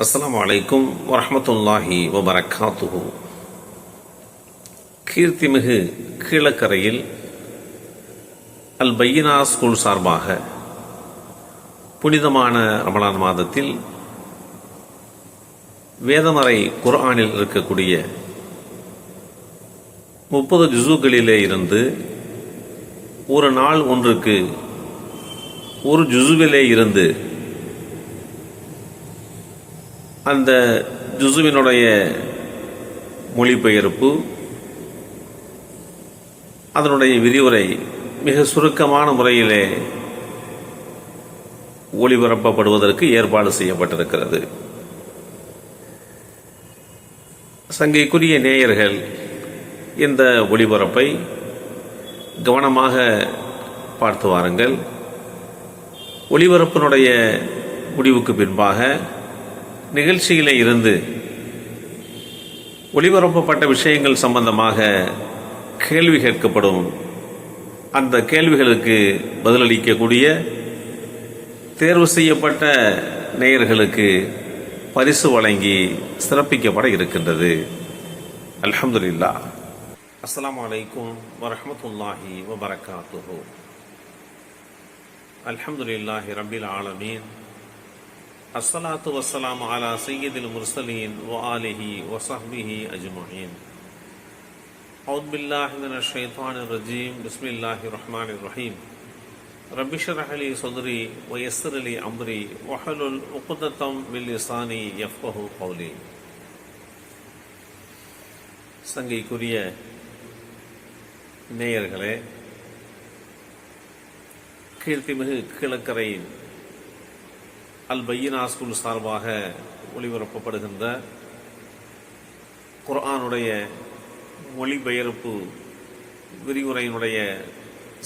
அஸ்லாம் அலைக்கும் வரமத்துல்லாஹி வபரகாத்துஹு. கீர்த்திமிகு கீழக்கரையில் அல் பையினா ஸ்கூல் சார்பாக புனிதமான ரமலான் மாதத்தில் வேதமறை குர்ஆனில் இருக்கக்கூடிய முப்பது ஜுசுக்களிலே இருந்து ஒரு நாள் ஒன்றுக்கு ஒரு ஜுசுவிலே இருந்து அந்த ஜுசுவினுடைய மொழிபெயர்ப்பு அதனுடைய விரிவுரை மிக சுருக்கமான முறையிலே ஒளிபரப்பப்படுவதற்கு ஏற்பாடு செய்யப்பட்டிருக்கிறது. சங்கைக்குரிய நேயர்கள் இந்த ஒளிபரப்பை கவனமாக பார்த்து வாருங்கள். ஒளிபரப்பினுடைய முடிவுக்கு பின்பாக நிகழ்ச்சியில் இருந்து ஒளிபரப்பப்பட்ட விஷயங்கள் சம்பந்தமாக கேள்வி கேட்கப்படும். அந்த கேள்விகளுக்கு பதிலளிக்கக்கூடிய தேர்வு செய்யப்பட்ட நேயர்களுக்கு பரிசு வழங்கி சிறப்பிக்கப்பட இருக்கின்றது. அல்ஹம்துலில்லா. அஸ்ஸலாமு அலைக்கும் வரஹ்மத்துல்லாஹி வபரகாத்துஹு. அல்ஹம்துலில்லாஹி ரபில் ஆலமீன். الصلاة والسلام على سيد المرسلين وآله وصحبه أجمعين أعوذ بالله من الشيطان الرجيم بسم الله الرحمن الرحيم رب اشرح لي صدري ويسر لي أمري واحلل عقدة من لساني يفقه قولي சங்கைக்குரிய நேயர்களே கீர்த்திமிகு கிழக்கரையின் அல் பையினா ஸ்கூல் சார்பாக ஒளிபரப்பப்படுகின்ற குர்ஆனுடைய மொழிபெயர்ப்பு விரிவுரையினுடைய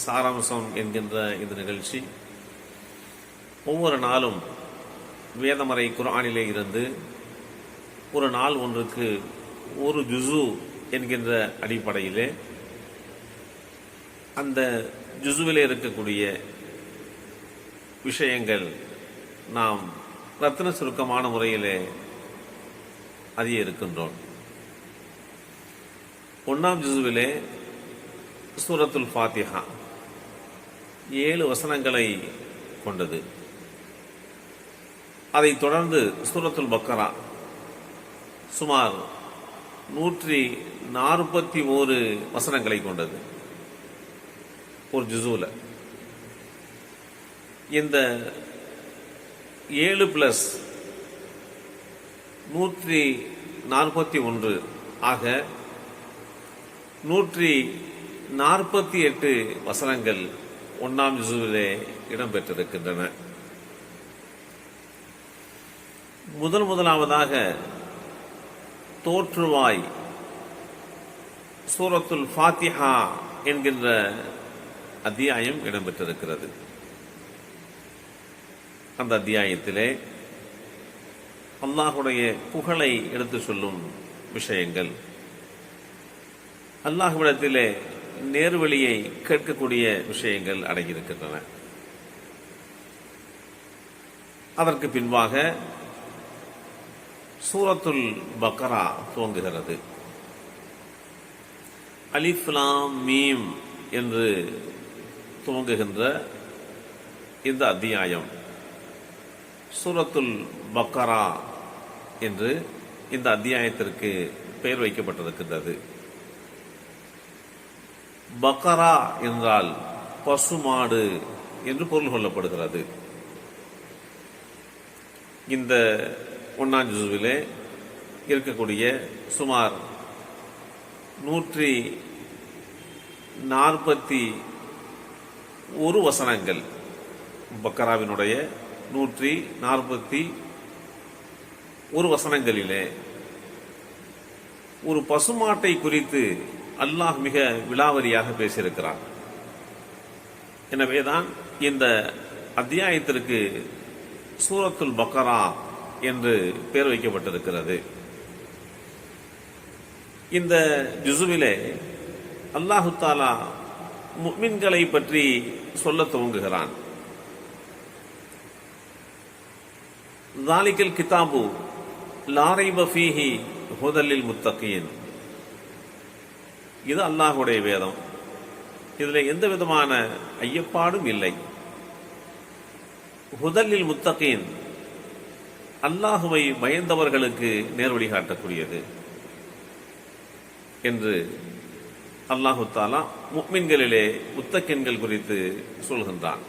சாராம்சம் என்கின்ற இந்த நிகழ்ச்சி. ஒவ்வொரு நாளும் வேதமறை குர்ஆனிலே இருந்து ஒரு நாள் ஒன்றுக்கு ஒரு ஜுசு என்கின்ற அடிப்படையிலே அந்த ஜுசுவிலே இருக்கக்கூடிய விஷயங்கள் நாம் ரத்தின சுருக்கமான முறையிலே அறிய இருக்கின்றோம். ஒன்றாம் ஜிசுவிலே சூரத்துல் ஃபாத்திஹா ஏழு வசனங்களை கொண்டது. அதைத் தொடர்ந்து சூரத்துல் பக்கரா சுமார் நூற்றி நாற்பத்தி ஓரு வசனங்களை கொண்டது. ஒரு ஜுசுவில் இந்த ஏழு பிளஸ் நூற்றி நாற்பத்தி ஒன்று ஆக நூற்றி நாற்பத்தி எட்டு வசனங்கள் ஒன்றாம் ஜூவிலே இடம்பெற்றிருக்கின்றன. முதல் முதலாவதாக தோற்றுவாய் சூரத்துல் ஃபாத்திஹா என்கின்ற அத்தியாயம் இடம்பெற்றிருக்கிறது. அந்த அத்தியாயத்திலே அல்லாஹுடைய புகழை எடுத்து சொல்லும் விஷயங்கள். அல்லாஹுவிடத்திலே நேர்வழியை கேட்கக்கூடிய விஷயங்கள் அடங்கியிருக்கின்றன. அதற்கு பின்பாக சூரத்துல் பக்ரா துவங்குகிறது. அலிஃப்லாம் மீம் என்று துவங்குகின்ற இந்த அத்தியாயம். சூரத்துல் பக்கரா என்று இந்த அத்தியாயத்திற்கு பெயர் வைக்கப்பட்டிருக்கின்றது. பக்கரா என்றால் பசுமாடு என்று பொருள் கொள்ளப்படுகிறது. இந்த ஒன்னாம் ஜூவிலே இருக்கக்கூடிய சுமார் நூற்றி நாற்பத்தி ஒரு வசனங்கள் பக்கராவினுடைய நூற்றி நாற்பத்தி ஒரு வசனங்களிலே ஒரு பசுமாட்டை குறித்து அல்லாஹ் மிக விலாவரியாக பேசியிருக்கிறான். எனவேதான் இந்த அத்தியாயத்திற்கு சூரத்துல் பக்கரா என்று பெயர் வைக்கப்பட்டிருக்கிறது. இந்த ஜுசுவிலே அல்லாஹு தாலா முக்மின்களை பற்றி சொல்ல துவங்குகிறான். தாலிக்கல் கிதாபு லாரை பஃபீஹி ஹுதலில் முத்தகையின் இது அல்லாஹுடைய வேதம் இதில் எந்த விதமான ஐயப்பாடும் இல்லை ஹுதலில் முத்தகையின் அல்லாஹுவை பயந்தவர்களுக்கு நேர்வழி காட்டக்கூடியது என்று அல்லாஹு தாலா முக்மின்களிலே முத்தக்கின்கள் குறித்து சொல்கின்றான்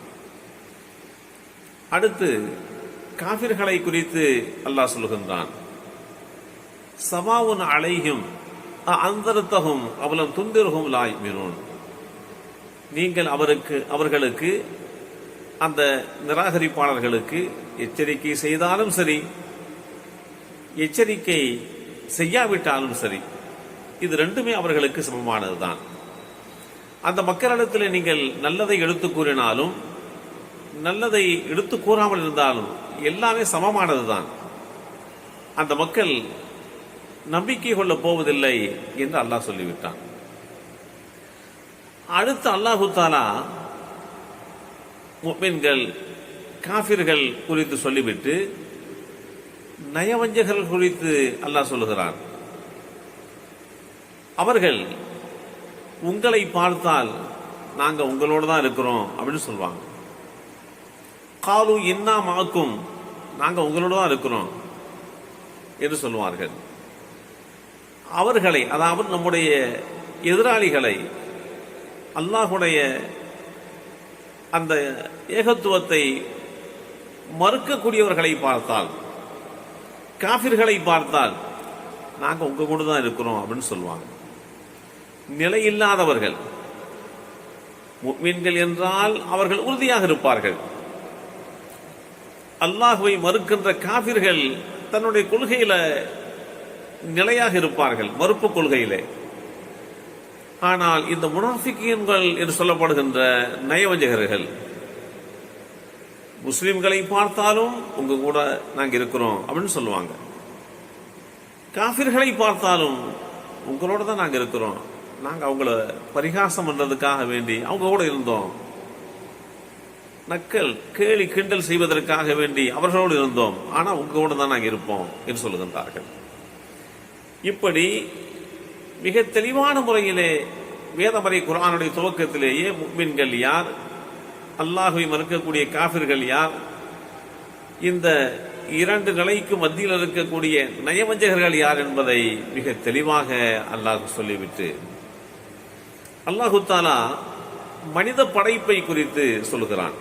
அடுத்து காபிர்களை குறித்து அல்லாஹ் சொல்லுகின்றான். சமாவுன் அலையும் அந்தரத்தகும் அவலம் துந்திரகும் லாய் மிரோன் நீங்கள் அவருக்கு அவர்களுக்கு அந்த நிராகரிப்பாளர்களுக்கு எச்சரிக்கை செய்தாலும் சரி எச்சரிக்கை செய்யாவிட்டாலும் சரி இது ரெண்டுமே அவர்களுக்கு சமமானதுதான். அந்த மக்களிடத்தில் நீங்கள் நல்லதை எடுத்து கூறினாலும் நல்லதை எடுத்து கூறாமல் இருந்தாலும் எல்லாமே சமமானதுதான். அந்த மக்கள் நம்பிக்கை கொள்ள போவதில்லை என்று அல்லாஹ் சொல்லிவிட்டான். அடுத்து அல்லாஹு தாலா முப்பின்கள் காபிர்கள் குறித்து சொல்லிவிட்டு நயவஞ்சகர்கள் குறித்து அல்லாஹ் சொல்லுகிறான். அவர்கள் உங்களை பார்த்தால் நாங்க உங்களோடு தான் இருக்கிறோம் அப்படின்னு சொல்லுவாங்க காலு இன்னா மாக்கும் நாங்க உங்களோட தான் இருக்கிறோம் என்று சொல்லுவார்கள். அவர்களை அதாவது நம்முடைய எதிராளிகளை அல்லாஹுடைய அந்த ஏகத்துவத்தை மறுக்கக்கூடியவர்களை பார்த்தால் காபிர்களை பார்த்தால் நாங்கள் உங்க கூட தான் இருக்கிறோம் அப்படின்னு சொல்லுவாங்க. நிலையில்லாதவர்கள் மீன்கள் என்றால் அவர்கள் உறுதியாக இருப்பார்கள். அல்லாஹுவை மறுக்கின்ற காபிர்கள் தன்னுடைய கொள்கையில நிலையாக இருப்பார்கள் மறுப்பு கொள்கையிலே. ஆனால் இந்த முனாஃபிக்கியன்கள் என்று சொல்லப்படுகின்ற நயவஞ்சகர்கள் முஸ்லிம்களை பார்த்தாலும் உங்க கூட நாங்கள் இருக்கிறோம் அப்படின்னு சொல்லுவாங்க. காபிர்களை பார்த்தாலும் உங்களோட தான் நாங்கள் இருக்கிறோம். நாங்கள் அவங்கள பரிகாசம் பண்ணுறதுக்காக வேண்டி அவங்க கூட இருந்தோம். நக்கல் கேலி கிண்டல் செய்வதற்காக வேண்டி அவர்களோடு இருந்தோம். ஆனால் உங்களோடு தான் நாங்கள் இருப்போம் என்று சொல்லுகின்றார்கள். இப்படி மிக தெளிவான முறையிலே வேதமறை குரானுடைய துவக்கத்திலேயே முக்மின்கள் யார்? அல்லாஹுவை மறுக்கக்கூடிய காபிர்கள் யார்? இந்த இரண்டு நிலைக்கு மத்தியில் இருக்கக்கூடிய நயவஞ்சகர்கள் யார் என்பதை மிக தெளிவாக அல்லாஹ் சொல்லிவிட்டு அல்லாஹு தாலா மனித படைப்பை குறித்து சொல்லுகிறான்.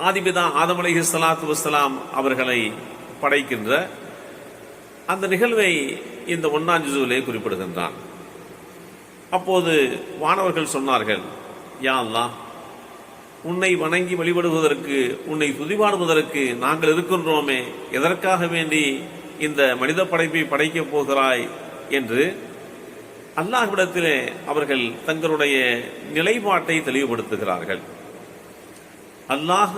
ஆதிபிதா ஆதம் அலைஹி சலாத்து வஸ்ஸலாம் அவர்களை படைக்கின்ற அந்த நிகழ்வை இந்த ஒன்னாம் ஜிசுவிலே குறிப்பிடுகின்றான். அப்போது வானவர்கள் சொன்னார்கள் யா அல்லாஹ் உன்னை வணங்கி வழிபடுவதற்கு உன்னை துதிபாடுவதற்கு நாங்கள் இருக்கின்றோமே எதற்காக வேண்டி இந்த மனித படைப்பை படைக்கப் போகிறாய்? என்று அல்லாஹ்விடத்திலே அவர்கள் தங்களுடைய நிலைப்பாட்டை தெளிவுபடுத்துகிறார்கள். அல்லாஹ்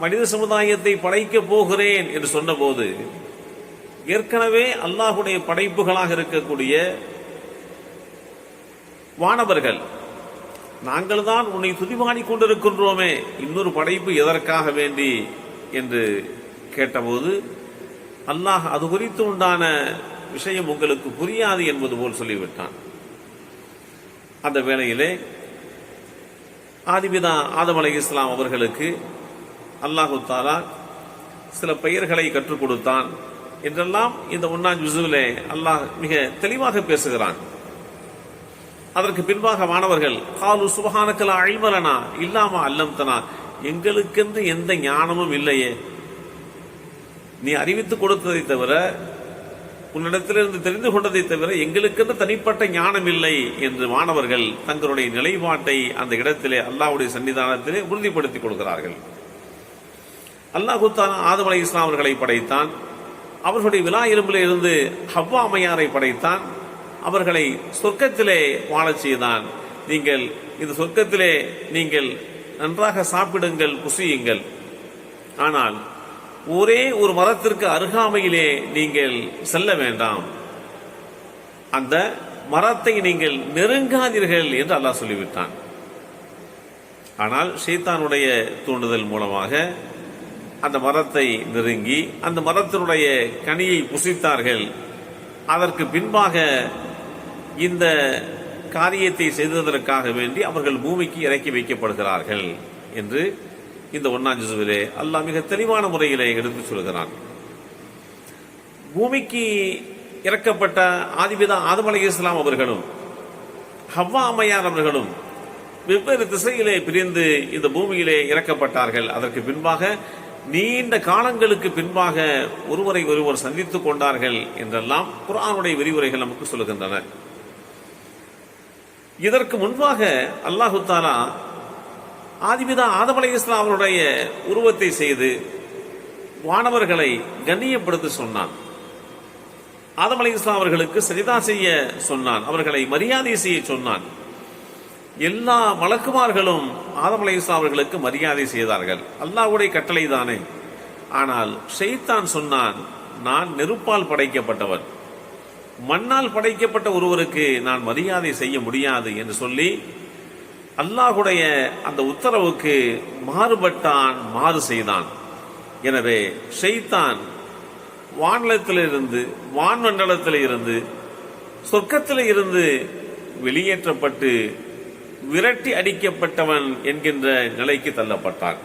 மனித சமுதாயத்தை படைக்கப் போகிறேன் என்று சொன்னபோது ஏற்கனவே அல்லாஹுடைய படைப்புகளாக இருக்கக்கூடிய வானவர்கள் நாங்கள் தான் உன்னை துதிபாடி கொண்டிருக்கின்றோமே இன்னொரு படைப்பு எதற்காக வேண்டி என்று கேட்டபோது அல்லாஹ் அது குறித்து உண்டான விஷயம் உங்களுக்கு புரியாது என்பது போல் சொல்லிவிட்டான். அந்த வேளையிலே ஆதிபிதா ஆதம் அலை இஸ்லாம் அவர்களுக்கு அல்லாஹு தாலா சில பெயர்களை கற்றுக் கொடுத்தான். என்றெல்லாம் இந்த ஒன்னாம் ஜுசுவிலே அல்லாஹ் மிக தெளிவாக பேசுகிறான். அதற்கு பின்பாக மாணவர்கள் காலு சுபகானக்கலா அழிமலனா இல்லாம அல்லம்தனா? எங்களுக்கென்று எந்த ஞானமும் இல்லையே. நீ அறிவித்து கொடுத்ததை தவிர உன்னிடத்திலிருந்து தெரிந்து கொண்டதை தவிர எங்களுக்கென்று தனிப்பட்ட ஞானம் இல்லை என்று மாணவர்கள் தங்களுடைய நிலைப்பாட்டை அந்த இடத்திலே அல்லாஹுடைய சன்னிதானத்திலே உறுதிப்படுத்திக் கொடுக்கிறார்கள் அல்லாஹு ஆதம் அலை இஸ்லாம் அவர்களை படைத்தான். அவர்களுடைய விழா இரும்பில் இருந்து ஹவ்வா அம்மையாரை படைத்தான். அவர்களை சொர்க்கத்திலே வாழச் செய்தான். நீங்கள் இந்த சொர்க்கத்திலே நீங்கள் நன்றாக சாப்பிடுங்கள் புசியுங்கள். ஆனால் ஒரே ஒரு மரத்திற்கு அருகாமையிலே நீங்கள் செல்ல வேண்டாம். அந்த மரத்தை நீங்கள் நெருங்காதீர்கள் என்று அல்லாஹ் சொல்லிவிட்டான். ஆனால் ஷைத்தானுடைய தூண்டுதல் மூலமாக அந்த மரத்தை நெருங்கி அந்த மரத்தினுடைய கனியை புசித்தார்கள். அதற்கு பின்பாக இந்த காரியத்தை செய்ததற்காக வேண்டி அவர்கள் பூமிக்கு இறக்கி வைக்கப்படுகிறார்கள் என்று இந்த ஒன்னாம் ஜிசுவிலே அல்லாஹ் மிக தெளிவான முறையிலே எடுத்து சொல்கிறான். பூமிக்கு இறக்கப்பட்ட ஆதிபிதா ஆதம் அலி இஸ்லாம் அவர்களும் ஹவ்வா அம்மையார் அவர்களும் வெவ்வேறு திசையிலே பிரிந்து இந்த பூமியிலே இறக்கப்பட்டார்கள். அதற்கு பின்பாக நீண்ட காலங்களுக்கு பின்பாக ஒருவரை ஒருவர் சந்தித்துக் கொண்டார்கள் என்றெல்லாம் குரானுடைய விரிவுரைகள் நமக்கு சொல்லுகின்றன. இதற்கு முன்பாக அல்லாஹு தாலா ஆதிபிதா ஆதமலை இஸ்லாம் அவருடைய உருவத்தை செய்து வானவர்களை கண்ணியப்படுத்த சொன்னான். ஆதமலை இஸ்லாம் அவர்களுக்கு சரிதா செய்ய சொன்னான். அவர்களை மரியாதை செய்ய சொன்னான். எல்லா வழக்குமார்களும் ஆதமலை இஸ்லாம் அவர்களுக்கு மரியாதை செய்தார்கள். அல்லாவுடைய கட்டளை தானே. ஆனால் ஷெய்தான் சொன்னான் நான் நெருப்பால் படைக்கப்பட்டவன். மண்ணால் படைக்கப்பட்ட ஒருவருக்கு நான் மரியாதை செய்ய முடியாது என்று சொல்லி அல்லாஹுடைய அந்த உத்தரவுக்கு மாறுபட்டான் மாறு செய்தான். எனவே ஷெய்தான் வானலத்திலிருந்து வான்மண்டலத்தில் இருந்து சொர்க்கத்தில் இருந்து வெளியேற்றப்பட்டு விரட்டி அடிக்கப்பட்டவன் என்கின்ற நிலைக்கு தள்ளப்பட்டான்.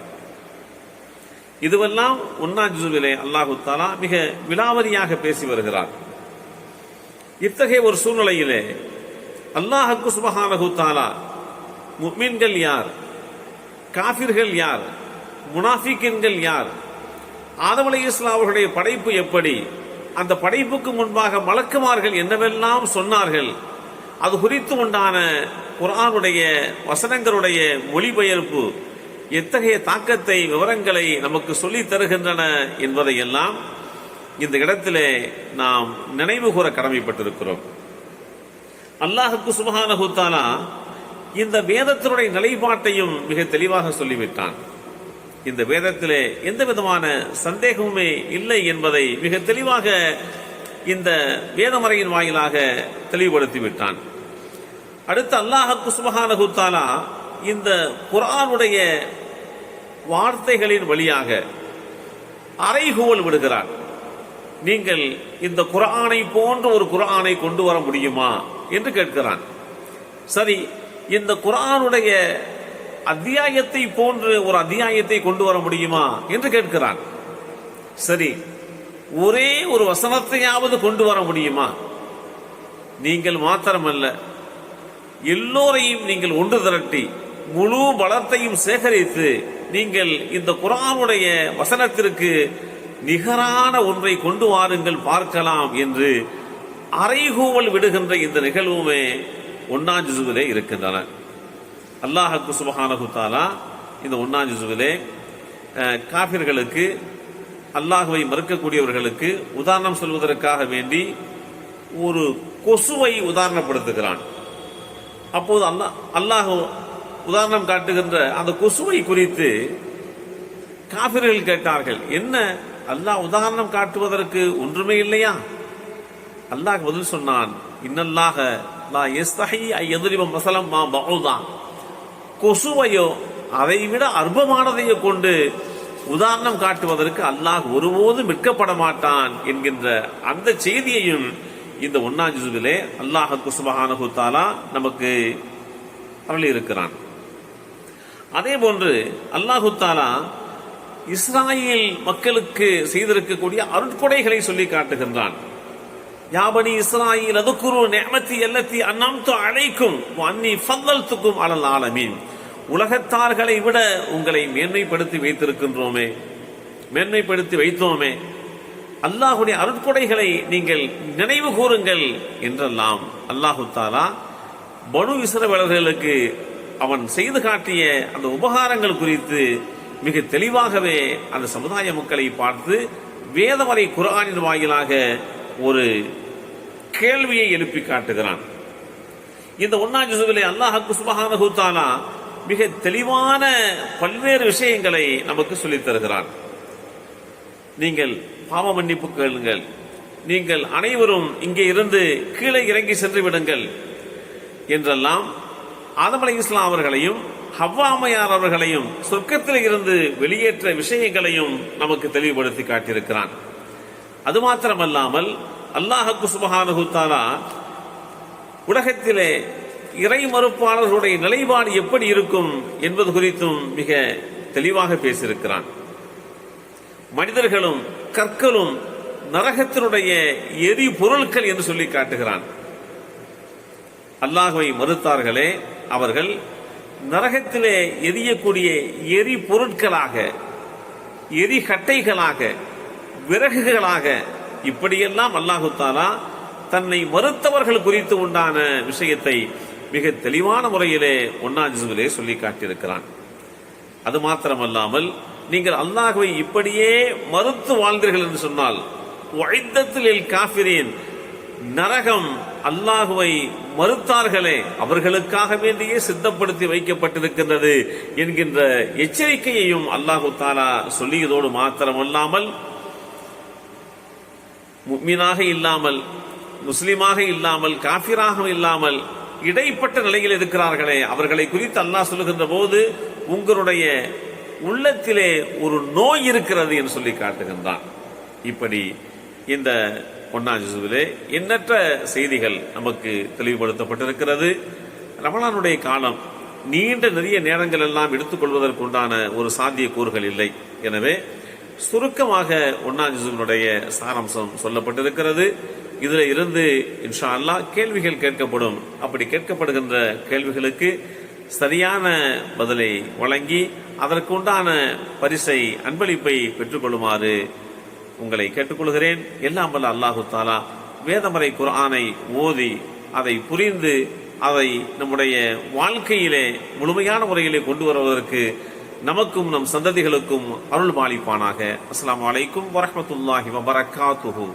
இதுவெல்லாம் உன்னாஜுவிலே அல்லாஹு தாலா மிக விலாவரியாக பேசி வருகிறார் இத்தகைய ஒரு சூழ்நிலையிலே அல்லாஹுக்கு சுபஹானஹு தாலா முக்மீன்கள் யார்? காபிர்கள் யார்? முனாஃபிக்கின்கள் யார்? ஆதம் அலை இஸ்லாம் அவர்களுடைய படைப்பு எப்படி? அந்த படைப்புக்கு முன்பாக மலக்குமார்கள் என்னவெல்லாம் சொன்னார்கள்? அது குறித்து உண்டான குரானுடைய வசனங்களுடைய மொழிபெயர்ப்பு எத்தகைய தாக்கத்தை விவரங்களை நமக்கு சொல்லித் தருகின்றன என்பதையெல்லாம் இந்த இடத்திலே நாம் நினைவு கூற கடமைப்பட்டிருக்கிறோம். அல்லாஹுக்கு சுபஹானஹு தஆலா இந்த வேதத்தினுடைய நிலைப்பாட்டையும் மிக தெளிவாக சொல்லிவிட்டான். இந்த வேதத்திலே எந்த விதமான சந்தேகமுமே இல்லை என்பதை மிக தெளிவாக இந்த வேதமறையின் வாயிலாக தெளிவுபடுத்தி விட்டான் அடுத்து அல்லாஹுக்கு சுபஹானஹு இந்த குரானுடைய வார்த்தைகளின் வழியாக அறைகூவல் விடுகிறார். நீங்கள் இந்த குரானை போன்ற ஒரு குரானை கொண்டு வர முடியுமா? என்று கேட்கிறான். சரி இந்த குரானுடைய அத்தியாயத்தை போன்று ஒரு அத்தியாயத்தை கொண்டு வர முடியுமா என்று கேட்கிறான். சரி ஒரே ஒரு வசனத்தையாவது கொண்டு வர முடியுமா? நீங்கள் மாத்திரமல்ல எல்லோரையும் நீங்கள் ஒன்று திரட்டி முழு பலத்தையும் சேகரித்து நீங்கள் இந்த குரானுடைய வசனத்திற்கு நிகரான ஒன்றை கொண்டு வாருங்கள் பார்க்கலாம் என்று அறைகூவல் விடுகின்ற இந்த நிகழ்வுமே ஒன்னாம் ஜிசுவிலே இருக்கின்றன. அல்லாஹ் சுபஹானஹு தாலா இந்த ஒன்னாம் ஜிசுவிலே அஹ், காபிர்களுக்கு அல்லாஹுவை மறுக்கக்கூடியவர்களுக்கு உதாரணம் சொல்வதற்காக வேண்டி ஒரு கொசுவை உதாரணப்படுத்துகிறான். அப்போது அல்லாஹ் அல்லாஹ் உதாரணம் காட்டுகின்ற அந்த கொசுவை குறித்து காபிர்கள் கேட்டார்கள் என்ன? அல்லாஹ் உதாரணம் காட்டுவதற்கு ஒன்றுமே இல்லையா? அல்லாஹ் பதில் சொன்னான் இன்னல்லாக லா எஸ்தஹி எதிரிப மசலம் மா பகுதான் கொசுவையோ அதை விட அற்பமானதையோ கொண்டு உதாரணம் காட்டுவதற்கு அல்லாஹ் ஒருபோதும் விற்கப்பட மாட்டான் என்கின்ற அந்த செய்தியையும் இந்த ஒன்னாம் ஜிசுவிலே அல்லாஹ் குசுபகான குத்தாலா நமக்கு அருளி இருக்கிறான் அதே போன்று அல்லாஹு தாலா இஸ்ராயேல் மக்களுக்கு செய்திருக்கக்கூடிய அருட்கொடைகளை சொல்லி காட்டுகின்றான். யாபனி இஸ்ராயில் அதுக்குரு நேமத்தி எல்லத்தி அண்ணாம்து அழைக்கும் அன்னி ஃபல்லல்துக்கும் அலல் ஆலமீன். உலகத்தார்களை விட உங்களை மேன்மைப்படுத்தி வைத்திருக்கின்றோமே மேன்மைப்படுத்தி வைத்தோமே அல்லாஹுடைய அருட்கொடைகளை நீங்கள் நினைவு கூறுங்கள் என்றெல்லாம் அல்லாஹு தாலா பனு இஸ்ரவேலர்களுக்கு அவன் செய்து காட்டிய அந்த உபகாரங்கள் குறித்து மிக தெளிவாகவே அந்த சமுதாய மக்களை பார்த்து வேதவரை குரானின் வாயிலாக ஒரு கேள்வியை எழுப்பி காட்டுகிறான். இந்த ஒன்னாம் ஜிசுவிலே அல்லாஹாக்கு சுபஹானஹு தஆலா மிக தெளிவான பல்வேறு விஷயங்களை நமக்கு சொல்லித் தருகிறான். நீங்கள் பாவ மன்னிப்பு கேளுங்கள். நீங்கள் அனைவரும் இங்கே இருந்து கீழே இறங்கி சென்று விடுங்கள் என்றெல்லாம் ஆதம் அலி இஸ்லாம் அவர்களையும் ஹவ்வாமையார் அவர்களையும் சொர்க்கத்தில் இருந்து வெளியேற்ற விஷயங்களையும் நமக்கு தெளிவுபடுத்தி காட்டியிருக்கிறான். அது மாத்திரமல்லாமல் அல்லாஹக்கு சுபஹானஹு உலகத்திலே இறை மறுப்பாளர்களுடைய நிலைப்பாடு எப்படி இருக்கும் என்பது குறித்தும் மிக தெளிவாக பேசியிருக்கிறான். மனிதர்களும் கற்களும் நரகத்தினுடைய எரிபொருட்கள் என்று சொல்லி காட்டுகிறான். அல்லாஹுவை மறுத்தார்களே அவர்கள் நரகத்திலே எரியக்கூடிய எரி பொருட்களாக எரி கட்டைகளாக விறகுகளாக இப்படியெல்லாம் அல்லாஹுத்தாலா தன்னை மறுத்தவர்கள் குறித்து உண்டான விஷயத்தை மிக தெளிவான முறையிலே ஒன்னாஜிசுவிலே சொல்லி காட்டியிருக்கிறான். அது மாத்திரமல்லாமல் நீங்கள் அல்லாஹுவை இப்படியே மறுத்து வாழ்ந்தீர்கள் என்று சொன்னால் ஒழித்தத்தில் காஃபிரேன் நரகம் அல்லாஹுவை மறுத்தார்களே அவர்களுக்காக வேண்டியே சித்தப்படுத்தி வைக்கப்பட்டிருக்கின்றது என்கின்ற எச்சரிக்கையையும் அல்லாஹு தாலா சொல்லியதோடு மாத்திரமல்லாமல் முக்மீனாக இல்லாமல் முஸ்லீமாக இல்லாமல் காஃபிராக இல்லாமல் இடைப்பட்ட நிலையில் இருக்கிறார்களே அவர்களை குறித்து அல்லாஹ் சொல்லுகின்ற போது உங்களுடைய உள்ளத்திலே ஒரு நோய் இருக்கிறது என்று சொல்லி காட்டுகின்றான். இப்படி இந்த பொன்னாஜிசுவிலே எண்ணற்ற செய்திகள் நமக்கு தெளிவுபடுத்தப்பட்டிருக்கிறது. ரமலானுடைய காலம் நீண்ட நிறைய நேரங்கள் எல்லாம் எடுத்துக்கொள்வதற்குண்டான ஒரு சாத்திய கூறுகள் இல்லை. எனவே சுருக்கமாக ஒன்னாஜிசுவினுடைய சாராம்சம் சொல்லப்பட்டிருக்கிறது. இதில் இருந்து இன்ஷா அல்லாஹ் கேள்விகள் கேட்கப்படும். அப்படி கேட்கப்படுகின்ற கேள்விகளுக்கு சரியான பதிலை வழங்கி அதற்குண்டான பரிசை அன்பளிப்பை பெற்றுக்கொள்ளுமாறு உங்களை கேட்டுக்கொள்கிறேன். எல்லாம் வல்ல அல்லாஹு தாலா வேதமறை குர்ஆனை ஓதி அதை புரிந்து அதை நம்முடைய வாழ்க்கையிலே முழுமையான முறையிலே கொண்டு வருவதற்கு நமக்கும் நம் சந்ததிகளுக்கும் அருள் பாலிப்பானாக அஸ்லாம் வலைக்கும் வரமத்துல்லாஹி வபரகாத்துஹூ.